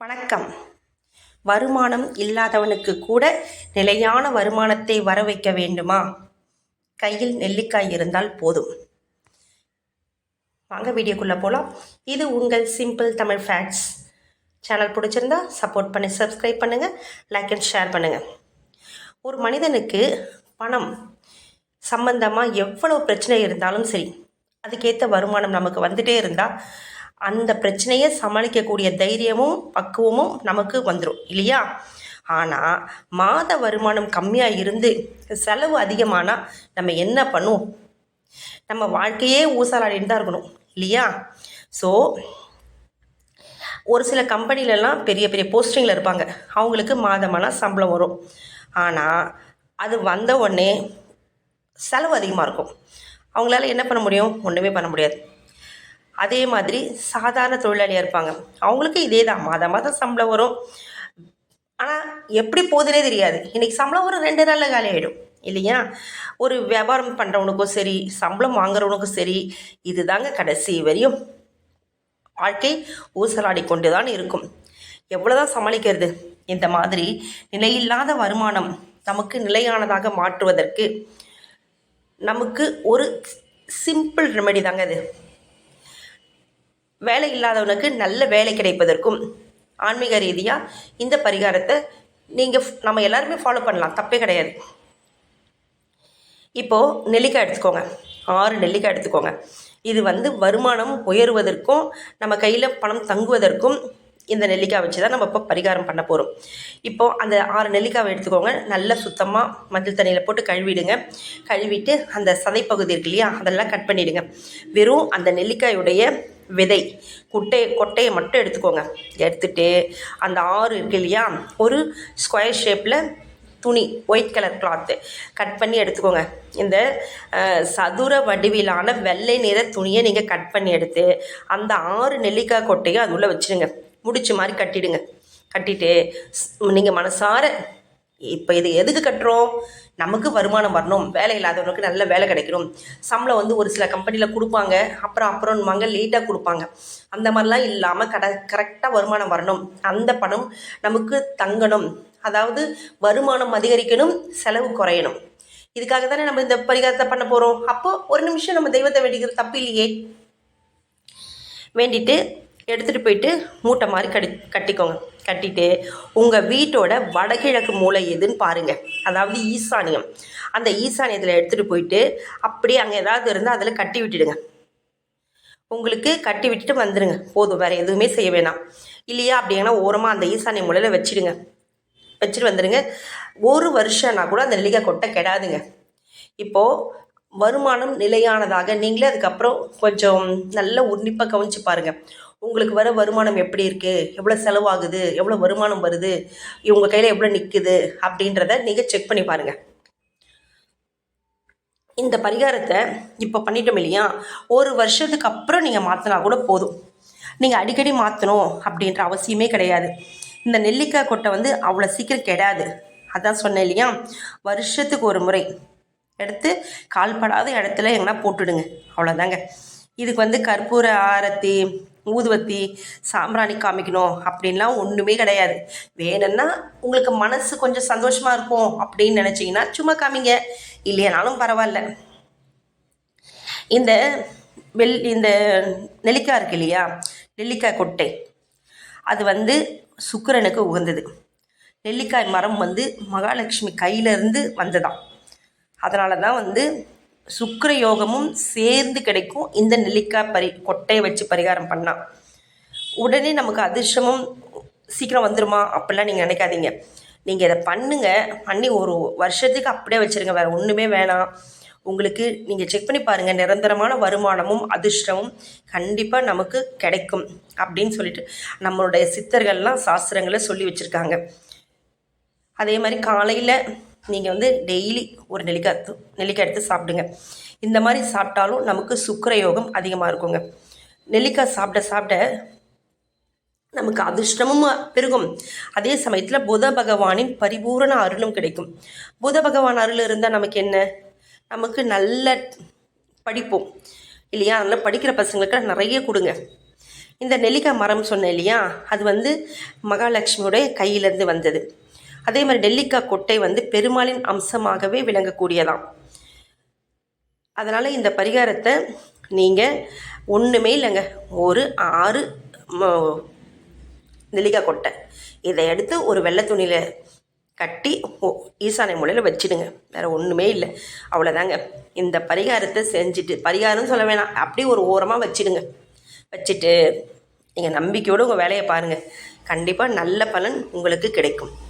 வணக்கம். வருமானம் இல்லாதவனுக்கு கூட நிலையான வருமானத்தை வர வைக்க வேண்டுமா? கையில் நெல்லிக்காய் இருந்தால் போதும். வாங்க வீடியோக்குள்ளே போகலாம் இது உங்கள் சிம்பிள் தமிழ் ஃபேக்ட்ஸ் சேனல் பிடிச்சிருந்தா சப்போர்ட் பண்ணி சப்ஸ்கிரைப் பண்ணுங்கள் லைக் அண்ட் ஷேர் பண்ணுங்கள் ஒரு மனிதனுக்கு பணம் சம்பந்தமாக எவ்வளோ பிரச்சனை இருந்தாலும் சரி அதுக்கேற்ற வருமானம் நமக்கு வந்துட்டே இருந்தால் அந்த பிரச்சனையை சமாளிக்கக்கூடிய தைரியமும் பக்குவமும் நமக்கு வந்துடும் இல்லையா? ஆனால் மாத வருமானம் கம்மியாக இருந்து செலவு அதிகமானால் நம்ம என்ன பண்ணுவோம்? நம்ம வாழ்க்கையே ஊசலாடிட்டு தான் இருக்கணும் இல்லையா? ஸோ ஒரு சில கம்பெனிலலாம் பெரிய பெரிய போஸ்டிங்கில் இருப்பாங்க. அவங்களுக்கு மாதமான சம்பளம் வரும். ஆனால் அது வந்த உடனே செலவு அதிகமாக இருக்கும். அவங்களால என்ன பண்ண முடியும்? ஒன்றுமே பண்ண முடியாது. அதே மாதிரி சாதாரண தொழிலாளியாக இருப்பாங்க. அவங்களுக்கு இதே தான். மாதம் மாதம் சம்பளம் வரும். ஆனால் எப்படி போகுதுனே தெரியாது. இன்றைக்கி சம்பளம் ஒரு ரெண்டு நாளில் காலி ஆகிடும் இல்லையா? ஒரு வியாபாரம் பண்ணுறவனுக்கும் சரி சம்பளம் வாங்குறவனுக்கும் சரி இதுதாங்க கடைசி வரையும். வாழ்க்கை ஊசலாடி கொண்டு தான் இருக்கும். எவ்வளோதான் சமாளிக்கிறது? இந்த மாதிரி நிலையில்லாத வருமானம் நமக்கு நிலையானதாக மாற்றுவதற்கு நமக்கு ஒரு சிம்பிள் ரெமெடி தாங்க இது. வேலை இல்லாதவனுக்கு நல்ல வேலை கிடைப்பதற்கும் ஆன்மீக ரீதியாக இந்த பரிகாரத்தை நீங்கள் நம்ம எல்லாருமே ஃபாலோ பண்ணலாம். தப்பே கிடையாது. இப்போது நெல்லிக்காய் எடுத்துக்கோங்க. ஆறு நெல்லிக்காய் எடுத்துக்கோங்க. இது வந்து வருமானம் உயருவதற்கும் நம்ம கையில் பணம் தங்குவதற்கும் இந்த நெல்லிக்காய் வச்சு தான் நம்ம இப்போ பரிகாரம் பண்ண போகிறோம் இப்போது அந்த ஆறு நெல்லிக்காவை எடுத்துக்கோங்க. நல்லா சுத்தமாக மஞ்சள் தண்ணியில் போட்டு கழுவிடுங்க. கழுவிட்டு அந்த சதைப்பகுதி இருக்கு இல்லையா அதெல்லாம் கட் பண்ணிவிடுங்க வெறும் அந்த நெல்லிக்காயுடைய விதை. குட்டையை கொட்டையை மட்டும் எடுத்துக்கோங்க. எடுத்துகிட்டு அந்த ஆறு இருக்கு இல்லையா? ஒரு ஸ்கொயர் ஷேப்பில் துணி ஒயிட் கலர் கிளாத்து கட் பண்ணி எடுத்துக்கோங்க. இந்த சதுர வடிவிலான வெள்ளை நிற துணியை நீங்கள் கட் பண்ணி எடுத்து அந்த ஆறு நெல்லிக்காய் கொட்டையும் அது உள்ளே வச்சிடுங்க முடிச்சு மாதிரி கட்டிடுங்க. கட்டிட்டு நீங்கள் மனசார இப்போ இது எதுக்கு கட்டுறோம்? நமக்கு வருமானம் வரணும். வேலை இல்லாதவனுக்கு நல்ல வேலை கிடைக்கணும். சம்பளம் வந்து ஒரு சில கம்பெனியில் கொடுப்பாங்க. அப்புறம் அப்புறம்வாங்க லேட்டாக கொடுப்பாங்க. அந்த மாதிரிலாம் இல்லாமல் கட கரெக்டாக வருமானம் வரணும். அந்த பணம் நமக்கு தங்கணும். அதாவது வருமானம் அதிகரிக்கணும் செலவு குறையணும். இதுக்காக தானே நம்ம இந்த பரிகாரத்தை பண்ண போகிறோம் அப்போ ஒரு நிமிஷம் நம்ம தெய்வத்தை வேண்டிக்கிறது தப்பு இல்லையே? வேண்டிட்டு எடுத்துகிட்டு போயிட்டு மூட்டை மாதிரி கட்டி கட்டிக்கோங்க. கட்டிட்டு உங்கள் வீட்டோட வடகிழக்கு மூளை எதுன்னு பாருங்கள் அதாவது ஈசானியம். அந்த ஈசானியத்தில் எடுத்துகிட்டு போயிட்டு அப்படியே அங்கே ஏதாவது இருந்தால் அதில் கட்டி விட்டுடுங்க. உங்களுக்கு கட்டி விட்டுட்டு வந்துடுங்க போதும். வேறு எதுவுமே செய்ய வேணாம். இல்லையா? அப்படிங்கன்னா ஓரமாக அந்த ஈசானிய மூலையில் வச்சிடுங்க. வச்சுட்டு வந்துடுங்க ஒரு வருஷம்னா கூட அந்த நெல்லிக்காய் கொட்டை கெடாதுங்க. இப்போது வருமானம் நிலையானதாக நீங்களே அதுக்கப்புறம் கொஞ்சம் நல்ல உன்னிப்பாக கவனிச்சு பாருங்கள் உங்களுக்கு வர வருமானம் எப்படி இருக்குது எவ்வளோ செலவாகுது? எவ்வளோ வருமானம் வருது? இவங்க கையில் எவ்வளோ நிற்குது அப்படின்றத நீங்கள் செக் பண்ணி பாருங்கள் இந்த பரிகாரத்தை இப்போ பண்ணிட்டோம் இல்லையா? ஒரு வருஷத்துக்கு அப்புறம் நீங்கள் மாற்றினா கூட போதும். நீங்கள் அடிக்கடி மாற்றணும் அப்படின்ற அவசியமே கிடையாது. இந்த நெல்லிக்காய் கொட்டை வந்து அவ்வளோ சீக்கிரம் கெடாது. அதான் சொன்னேன் இல்லையா? வருஷத்துக்கு ஒரு முறை எடுத்து கால்படாத இடத்துல எங்கன்னா போட்டுடுங்க. அவ்வளோதாங்க இதுக்கு வந்து கற்பூர ஆரத்தி ஊதுவத்தி சாம்பிராணி காமிக்கணும். அப்படின்லாம் ஒன்றுமே கிடையாது. வேணும்னா உங்களுக்கு மனசு கொஞ்சம் சந்தோஷமாக இருக்கும் அப்படின்னு நினச்சிங்கன்னா சும்மா காமிங்க. இல்லையானாலும் பரவாயில்ல. இந்த வெள் இந்த நெல்லிக்காய் இருக்கு இல்லையா? நெல்லிக்காய் கொட்டை. அது வந்து சுக்கரனுக்கு உகந்தது. நெல்லிக்காய் மரம் வந்து மகாலட்சுமி கையிலேருந்து வந்ததாம். அதனால தான் வந்து சுக்கர யோகமும் சேர்ந்து கிடைக்கும். இந்த நெல்லிக்காய் பரி கொட்டையை வச்சு பரிகாரம் பண்ணால் உடனே நமக்கு அதிர்ஷ்டமும் சீக்கிரம் வந்துருமா அப்படிலாம் நீங்கள் நினைக்காதீங்க. நீங்கள் இதை பண்ணுங்க. பண்ணி ஒரு வருஷத்துக்கு அப்படியே வச்சுருங்க. வேறு ஒன்றுமே வேணாம். உங்களுக்கு நீங்கள் செக் பண்ணி பாருங்கள் நிரந்தரமான வருமானமும் அதிர்ஷ்டமும் கண்டிப்பாக நமக்கு கிடைக்கும் அப்படின்னு சொல்லிட்டு நம்மளுடைய சித்தர்கள்லாம் சாஸ்திரங்களை சொல்லி வச்சுருக்காங்க. அதே மாதிரி காலையில் நீங்கள் வந்து டெய்லி ஒரு நெல்லிக்காய் து- நெல்லிக்காய் எடுத்து சாப்பிடுங்க. இந்த மாதிரி சாப்பிட்டாலும் நமக்கு சுக்கிர யோகம் அதிகமாக இருக்குங்க. நெல்லிக்காய் சாப்பிட சாப்பிட நமக்கு அதிர்ஷ்டமும் பெருகும். அதே சமயத்தில் புத பகவானின் பரிபூரண அருளும் கிடைக்கும். புத பகவான் அருள் இருந்தால் நமக்கு என்ன? நமக்கு நல்ல படிப்போம். இல்லையா? அதனால் படிக்கிற பசங்களுக்கு நிறைய கொடுங்க. இந்த நெல்லிக்காய் மரம் சொன்னேன் இல்லையா? அது வந்து மகாலட்சுமியோடைய கையிலேருந்து வந்தது. அதே மாதிரி டெல்லிக்காய் கொட்டை வந்து பெருமாளின் அம்சமாகவே விளங்கக்கூடியதாம். அதனால் இந்த பரிகாரத்தை நீங்கள் ஒன்றுமே இல்லைங்க. ஒரு ஆறு நெல்லிக்காய் கொட்டை. இதை எடுத்து ஒரு வெள்ளை துணியில் கட்டி ஓ- ஈசானை மூலையில் வச்சிடுங்க. வேறு ஒன்றுமே இல்லை. அவ்வளோதாங்க இந்த பரிகாரத்தை செஞ்சுட்டு பரிகாரம் சொல்ல வேணாம். அப்படியே ஒரு ஓரமாக வச்சுடுங்க. வச்சுட்டு நீங்கள் நம்பிக்கையோடு உங்கள் வேலையை பாருங்கள் கண்டிப்பாக நல்ல பலன் உங்களுக்கு கிடைக்கும்.